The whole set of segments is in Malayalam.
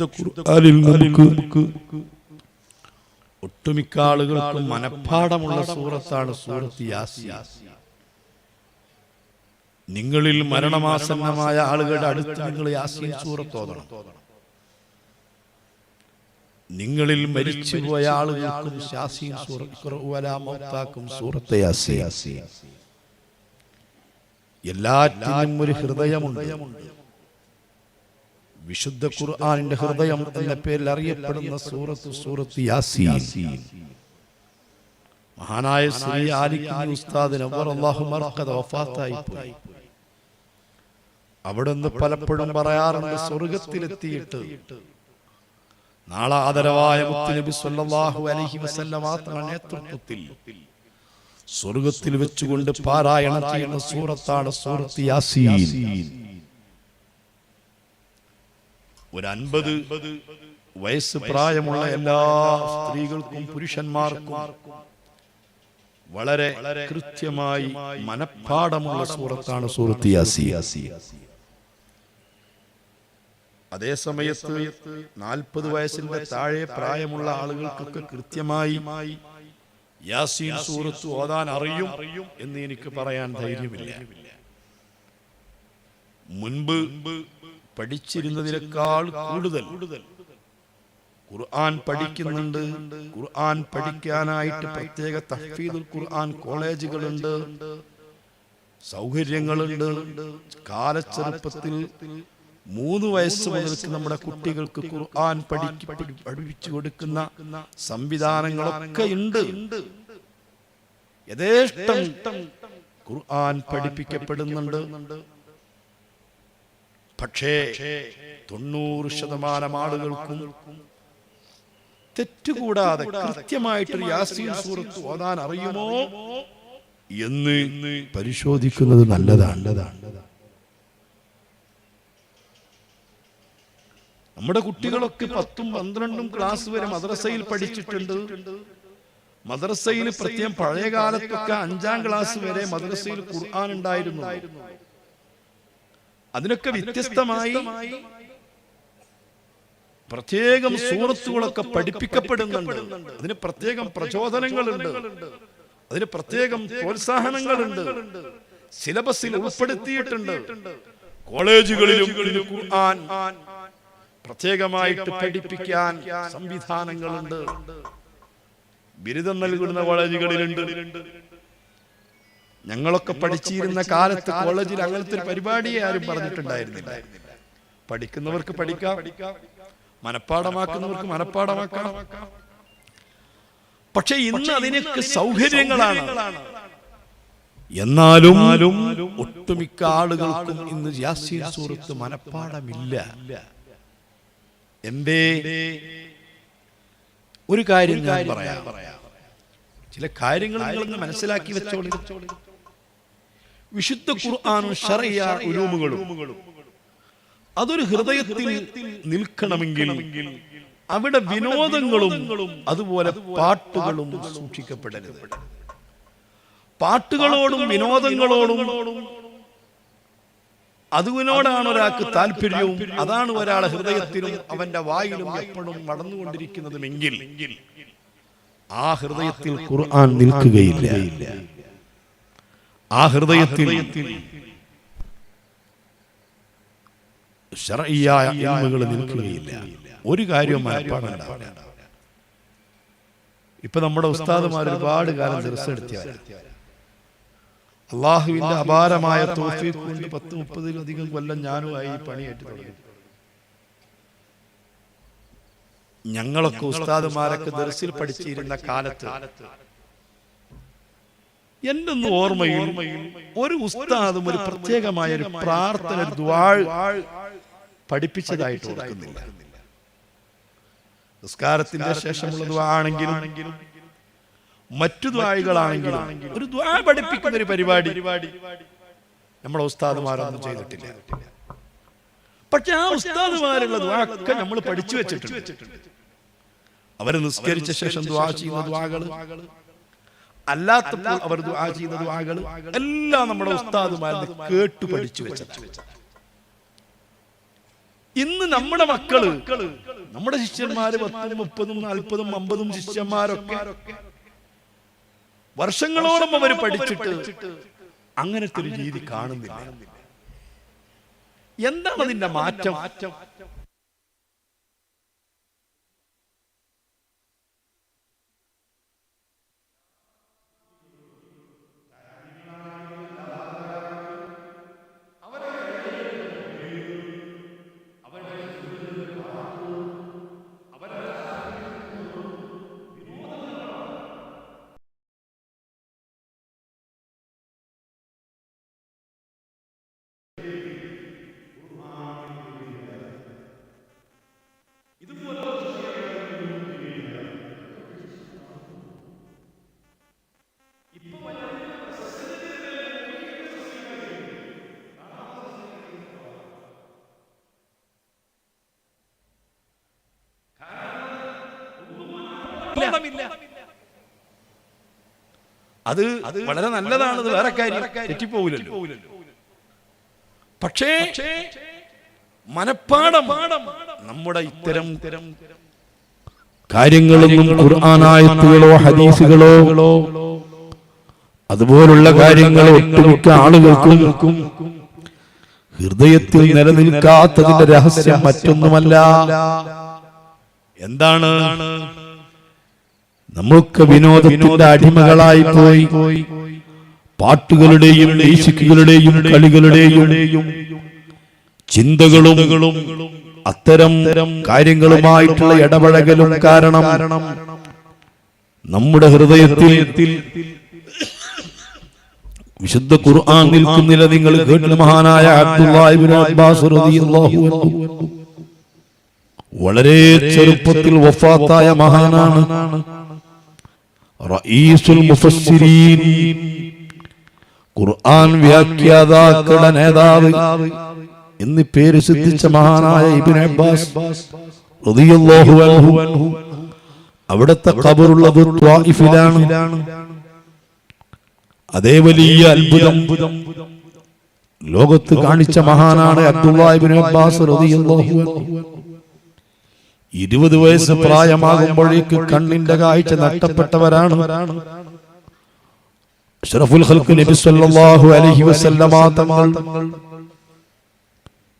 ഖുർആനിൽ നമുക്ക് ഒട്ടുമിക്ക ആളുകൾക്കും മനഃപ്പാടമുള്ള സൂറത്താണ് സൂറത്ത് നിങ്ങളിൽ മരണമാസന്നമായ ആളുകളുടെ അടുത്ത് നിങ്ങൾ യാസീൻ സൂറത്ത് ഓതണം. നിങ്ങളിൽ മരിച്ചുപോയ ആളുകൾക്കും സൂറത്ത് എല്ലാറ്റിനും ഒരു ഹൃദയമുണ്ട്. വിശുദ്ധ ഖുർആാനിന്റെ ഹൃദയം എന്ന പേരിൽ അറിയപ്പെടുന്ന സൂറത്ത് സൂറത്ത് യാസീൻ. മഹാനായ ശ്രീ ഉസ്താദിന് അവർ മറക്കത വഫാത്തായി പോയി. അവിടുന്ന് പലപ്പോഴും പറയാറുണ്ട് സ്വർഗത്തിലെത്തിയിട്ട്. നാളെ ആദരവായ മുത്തുനബി സല്ലല്ലാഹു അലൈഹി നേതൃത്വത്തിൽ. സ്വർഗത്തിൽ വെച്ചുകൊണ്ട് പാരായണം ചെയ്യുന്ന സൂറത്താണ് സൂറത്ത് യാസീൻ. ഒരു അൻപത് വയസ്സ് പ്രായമുള്ള എല്ലാ സ്ത്രീകൾക്കും പുരുഷന്മാർക്കും വളരെ കൃത്യമായി മനഃപ്പാടമുള്ള സൂറത്താണ് സൂറത്ത് അതേ സമയത്ത് നാൽപ്പത് വയസ്സിന്റെ താഴെ പ്രായമുള്ള ആളുകൾക്കൊക്കെ കൃത്യമായി യാസീൻ സൂറത്ത് ഓതാൻ അറിയും എന്ന് എനിക്ക് പറയാൻ ധൈര്യമില്ല. മുൻപ് പഠിച്ചിരുന്നതിനേക്കാൾ കൂടുതൽ ഖുർആൻ പഠിക്കുന്നുണ്ട്. ഖുർആൻ പഠിക്കാനായിട്ട് പ്രത്യേക തഹ്ഫീദുൽ ഖുർആൻ കോളേജുകളുണ്ട്. സൗകര്യങ്ങളുണ്ട്. കാലച്ചെറുപ്പത്തിൽ മൂന്ന് വയസ്സ് മുതൽക്ക് നമ്മുടെ കുട്ടികൾക്ക് ഖുർആൻ പഠിക്ക് പഠിപ്പിച്ചു കൊടുക്കുന്ന സംവിധാനങ്ങളൊക്കെ ഉണ്ട്. യഥേഷ്ടം ഖുർആൻ പഠിപ്പിക്കപ്പെടുന്നുണ്ട്. പക്ഷേ തൊണ്ണൂറ് ശതമാനം ആളുകൾക്കും തെറ്റുകൂടാതെ കൃത്യമായിട്ട് യാസീൻ സൂറത്ത് ഓതാൻ അറിയുമോ എന്ന് പരിശോധിക്കുന്നത് നല്ലതാണ്. നമ്മുടെ കുട്ടികളൊക്കെ പത്തും പന്ത്രണ്ടും ക്ലാസ് വരെ മദ്രസയിൽ പഠിച്ചിട്ടുണ്ട്. മദ്രസയിൽ പ്രത്യേകം പഴയ കാലത്തൊക്കെ അഞ്ചാം ക്ലാസ് വരെ മദ്രസയിൽ ഖുർആൻ ഉണ്ടായിരുന്നു. അതിനൊക്കെ വ്യത്യസ്തമായി പ്രത്യേകം സുഹൃത്തുക്കളൊക്കെ പഠിപ്പിക്കപ്പെടുന്നുണ്ട്. അതിന് പ്രത്യേകം പ്രചോദനങ്ങളുണ്ട്. അതിന് പ്രത്യേകം പ്രോത്സാഹനങ്ങളുണ്ട്. സിലബസിൽ ഉൾപ്പെടുത്തിയിട്ടുണ്ട്. കോളേജുകളിലും ഖുർആൻ പ്രത്യേകമായിട്ട് പഠിപ്പിക്കാൻ സംവിധാനങ്ങളുണ്ട്. ബിരുദം നൽകുന്ന കോളേജുകളിലുണ്ട്. ഞങ്ങളൊക്കെ പഠിച്ചിരുന്ന കാലത്ത് കോളേജിൽ അങ്ങനത്തെ ഒരു പരിപാടിയെ ആരും പറഞ്ഞിട്ടുണ്ടായിരുന്നില്ല. പഠിക്കുന്നവർക്ക് പഠിക്കാം. മനഃപ്പാടമാക്കുന്നവർക്ക് മനഃപ്പാടമാക്കാം. പക്ഷെ ഇന്ന് അതിനൊക്കെ സൗകര്യങ്ങളാണ്. എന്നാലും ഒട്ടുമിക്ക ആളുകൾക്കും ഇന്ന് യാസീൻ സൂറത്ത് മനഃപ്പാടമില്ല. എന്റെ ഒരു കാര്യം ഞാൻ പറയാം. ചില കാര്യങ്ങൾ നിങ്ങളൊന്ന് മനസ്സിലാക്കി വെച്ചോളി. വിശുദ്ധ ഖുർആാനും ഷറിയ ഉലൂമുകളും അതൊരു ഹൃദയത്തിൽ നിൽക്കണമെങ്കിൽ അവിടെ വിനോദങ്ങളും അതുപോലെ പാട്ടുകളും സൂക്ഷിക്കപ്പെടരുത്. പാട്ടുകളോടും വിനോദങ്ങളോടും അതിനോടാണ് ഒരാൾക്ക് താല്പര്യവും അതാണ് ഒരാളെ ഹൃദയത്തിലും അവന്റെ വായിലും എപ്പോഴും നടന്നുകൊണ്ടിരിക്കുന്നതുമെങ്കിൽ ആ ഹൃദയത്തിൽ ഖുർആൻ നിൽക്കുകയില്ല. ആ ഹൃദയത്തിൽ ഇൽമുകൾ നിൽക്കുകയില്ല. ഒരു കാര്യവും മനഃപ്പാടുണ്ടാവില്ല ഇപ്പൊ നമ്മുടെ ഉസ്താദുമാർ ഒരുപാട് കാലം ദിവസം അള്ളാഹുവിന്റെ അപാരമായ തോഫീഖ് കൊണ്ട് പത്ത് മുപ്പതിലധികം കൊല്ലം ഞാനുമായി പണിയേറ്റ് തുടങ്ങി. ഞങ്ങളൊക്കെ ഉസ്താദുമാരൊക്കെ ദർസിൽ പഠിച്ചിരുന്ന കാലത്ത് എന്റെ ഒന്ന് ഓർമ്മയിൽ ഒരു ഉസ്താദും ഒരു പ്രത്യേകമായ ഒരു പ്രാർത്ഥന പഠിപ്പിച്ചതായിട്ട് ഓർക്കുന്നില്ല. നിസ്കാരത്തിന്റെ ശേഷമുള്ള ആണെങ്കിലും മറ്റു ദ്വായികളാണെങ്കിലും ഒരു ദ്വാ പഠിപ്പിക്കുന്ന ഒരു പരിപാടി നമ്മളെ ഉസ്താദുമാരൊന്നും ചെയ്തിട്ടില്ല. പക്ഷെ ആ ഉസ്താദുമാരുള്ള ദ്വാക്കെ നമ്മൾ പഠിച്ചു വെച്ചിട്ടുണ്ട്. അവർ നിസ്കരിച്ച ശേഷം ദ്വാ ചെയ്യുന്ന ദ്വാകൾ അല്ലാത്തപ്പോൾ അവർ ദുആ ചെയ്യുന്ന ദുആകൾ എല്ലാം നമ്മുടെ ഉസ്താദുമാരുടെ കേട്ടു പഠിച്ചു വെച്ചതാണ്. ഇന്ന് നമ്മുടെ മക്കൾ നമ്മുടെ ശിഷ്യന്മാര് പത്തും മുപ്പതും നാൽപ്പതും അമ്പതും ശിഷ്യന്മാരൊക്കെ വർഷങ്ങളോളം അവർ പഠിച്ചിട്ട് അങ്ങനത്തെ ഒരു രീതി കാണുന്നില്ല. എന്താണ് അതിന്റെ മാറ്റം? അത് വളരെ നല്ലതാണ് വേറെ കാര്യം. പക്ഷേ മനപ്പാടം നമ്മുടെ ഇത്തരം കാര്യങ്ങളൊന്നും ഖുർആനായത്തുകളോ ഹദീസുകളോ അതുപോലുള്ള കാര്യങ്ങൾ ഒട്ടുമിക്ക ആളുകൾക്കും ഹൃദയത്തിൽ നിലനിൽക്കാത്തതിന്റെ രഹസ്യം മറ്റൊന്നുമല്ല. എന്താണ്? നമുക്ക് വിനോദത്തിന്റെ അടിമകളായി പോയി. പാട്ടുകളുടെയും ലേശിക്കുകളുടെയും കളികളുടെയും ചിന്തകളും അത്തരം കാര്യങ്ങളുമായിട്ടുള്ള ഇടപഴകലും കാരണം നമ്മുടെ ഹൃദയത്തിൽ വിശുദ്ധ ഖുർആൻ നിൽക്കുന്നില്ല നിങ്ങൾ കേട്ടില്ല. മഹാനായ അബ്ബാസ് റളിയല്ലാഹു അൻഹു. വളരെ ചെറുപ്പത്തിൽ വഫാത്തായ മഹാനാണ്. റഈസുൽ മുഫസ്സിരീൻ. ഖുർആൻ വ്യാഖ്യാതാക്കളുടെ നേതാവ് എന്ന് പേര് സിദ്ധിച്ച മഹാനായ ഇബ്നു അബ്ബാസ് അവിടുത്തെ ഖബറുള്ളത് ത്വായിഫിലാണ് അതേ വലിയ അത്ഭുതം ലോകത്ത് കാണിച്ച മഹാനാണ് അബ്ദുല്ലാഹിബ്നു അബ്ബാസ് റളിയല്ലാഹു അൻഹു. ഇരുപത് വയസ്സ് പ്രായമാകുമ്പോഴേക്ക് കണ്ണിന്റെ കാഴ്ച നഷ്ടപ്പെട്ടവരാണ്. അഷ്റഫുൽ ഖൽഖ് നബി സല്ലല്ലാഹു അലൈഹി വസല്ലമ തങ്ങൾ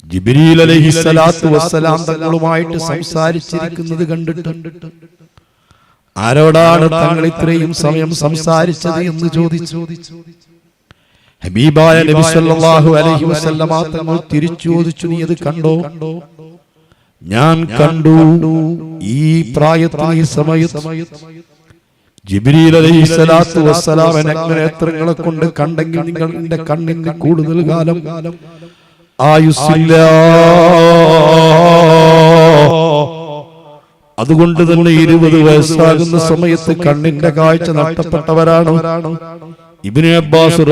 ജിബ്രീൽ അലൈഹി സ്വലാത്തു വസ്സലാം തങ്ങളുമായിട്ട് സംസാരിച്ചിരിക്കുന്നത് കണ്ടിട്ട് ആരോടാണ് തങ്ങൾ ഇത്രയും സമയം സംസാരിച്ചത് എന്ന് ചോദിച്ചു? ഹബീബായ നബി സല്ലല്ലാഹു അലൈഹി വസല്ലമ തങ്ങൾ തിരിച്ചു ചോദിച്ചു നീ അത് കണ്ടോ? ഞാൻ കണ്ടു ഈ പ്രായത്തിൽ ഈ സമയത്ത് ജിബ്രീൽ അലൈഹി സ്വലാത്തു വസ്സലാം നേത്രങ്ങളെ കൊണ്ട് കണ്ടെങ്കിൽ എന്റെ കണ്ണിന് കൂടുതൽ കാലം ആയുസ്സില്ല. അതുകൊണ്ട് തന്നെ ഇരുപത് വയസ്സാകുന്ന സമയത്ത് കണ്ണിന്റെ കാഴ്ച നഷ്ടപ്പെട്ടവരാണ് ഇബിനെ അബ്ബാസ്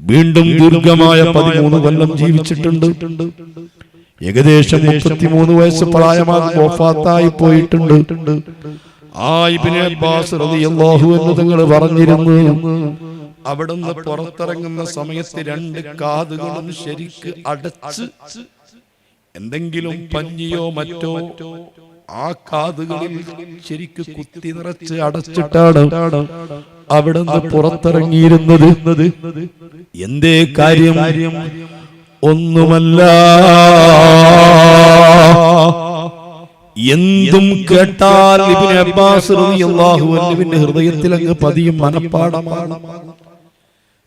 വീണ്ടും ദീർഘമായ പതിമൂന്ന് കൊല്ലം ജീവിച്ചിട്ടുണ്ട്. ഏകദേശം മുപ്പത്തിമൂന്ന് വയസ്സ് പ്രായമാകും. വഫാത്തായി പോയിട്ടുണ്ട്. ആ ഇബ്നു അബ്ബാസ് റളിയല്ലാഹു അൻഹു തങ്ങൾ പറഞ്ഞിരുന്നു അവിടുന്ന് പുറത്തിറങ്ങുന്ന സമയത്ത് രണ്ട് കാതുകളും ശരിക്ക് അടച്ച് എന്തെങ്കിലും പഞ്ഞിയോ മറ്റോ ആ കാതുകളിൽ ശരിക്ക് കുത്തി നിറച്ച് അടച്ചിട്ടാണ് അവിടുന്ന് പുറത്തിറങ്ങിയിരുന്നത്. എന്തേ കാര്യം? ഒന്നുമല്ല. എന്തും കേട്ടാൽ ഇബ്നു അബ്ബാസ് റളിയല്ലാഹു അൻഹുവിന്റെ ഹൃദയത്തിൽ അങ്ങ് പതിയും മനപ്പാടമാണ്.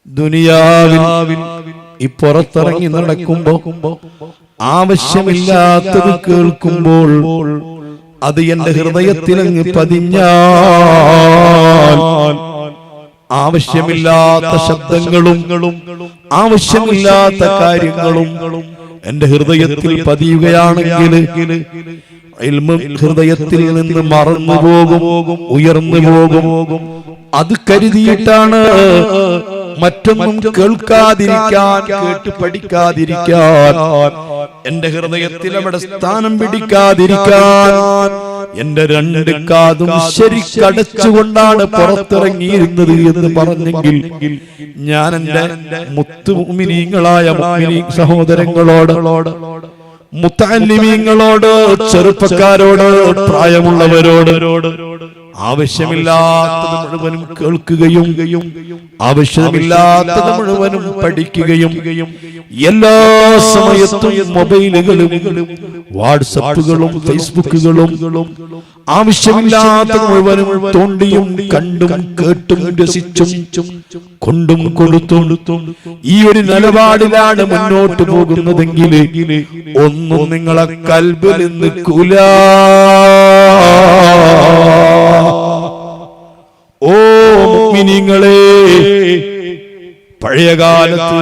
ദുനിയാവിൽ ഈ പുറത്തിറങ്ങി നടക്കുമ്പോ ആവശ്യമില്ലാത്തത് കേൾക്കുമ്പോൾ അത് എന്റെ ഹൃദയത്തിൽ അങ്ങ് പതിഞ്ഞാൽ ആവശ്യമില്ലാത്ത ശബ്ദങ്ങളും ആവശ്യമില്ലാത്ത കാര്യങ്ങളും എന്റെ ഹൃദയത്തിൽ പതിയുകയാണെങ്കിൽ ഹൃദയത്തിൽ നിന്ന് മറന്നു പോകും ഉയർന്നു പോകും. അത് കരുതിയിട്ടാണ് മറ്റൊന്നും കേൾക്കാതിരിക്കാൻ കേട്ട് പഠിക്കാതിരിക്കാൻ. എന്റെ ഹൃദയത്തിൽ അവിടെ സ്ഥാനം പിടിക്കാതിരിക്കാൻ. എന്റെ രണ്ട് കാതും ശരിക്കടച്ചുകൊണ്ടാണ് പുറത്തിറങ്ങിയിരുന്നത് എന്ന് പറഞ്ഞെങ്കിൽ ഞാൻ എന്റെ മുത്തുമിനീങ്ങളായ സഹോദരങ്ങളോട് മുത്താലിമീങ്ങളോട് ചെറുപ്പക്കാരോട് പ്രായമുള്ളവരോട് ആവശ്യമില്ലാത്തത് മുഴുവനും കേൾക്കുകയും ആവശ്യമില്ലാത്തത് മുഴുവനും പഠിക്കുകയും എല്ലാ സമയത്തും മൊബൈലുകളും വാട്സപ്പുകളും ഫേസ്ബുക്കുകളും ആവശ്യമില്ലാത്ത മുഴുവനും തോണ്ടിയും കണ്ടും കേട്ടും രസിച്ചും കൊണ്ടും കൊടുത്തും ഈ ഒരു നിലപാടിലാണ് മുന്നോട്ട് പോകുന്നതെങ്കിൽ ഒന്നും നിങ്ങളെ കൽബിൽ നിൽക്കൂല. ഓ മിനിങ്ങളെ പഴയ കാലത്ത്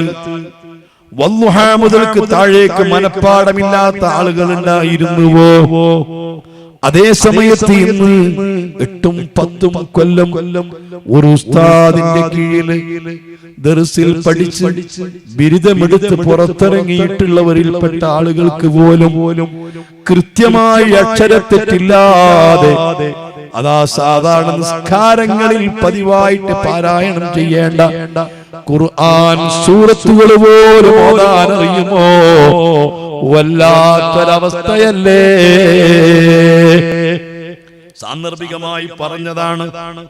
വല്ലുഹ മുതൽക്ക് താഴേക്ക് മനപ്പാടമില്ലാത്ത ആളുകൾ ഉണ്ടായിരുന്നുവോ അതേ സമയത്ത് ഇന്ന് എട്ടും പത്തും കൊല്ലം കൊല്ലം ഒരു ഉസ്താദിന്റെ കീഴിൽ ദർസിൽ പഠിച്ച് ബിരുദമെടുത്ത് പുറത്തിറങ്ങിയിട്ടുള്ളവരിൽപ്പെട്ട ആളുകൾക്ക് പോലും പോലും കൃത്യമായി അക്ഷരത്തെറ്റില്ലാതെ അതാ സാധാരണ നിസ്കാരങ്ങളിൽ പതിവായിട്ട് പാരായണം ചെയ്യേണ്ട ഖുർആൻ സൂറത്തുകൾ പോലും ഓതാൻ അറിയുമോ വല്ലാത്തൊരവസ്ഥയല്ലേ? സാന്ദർഭികമായി പറഞ്ഞതാണ്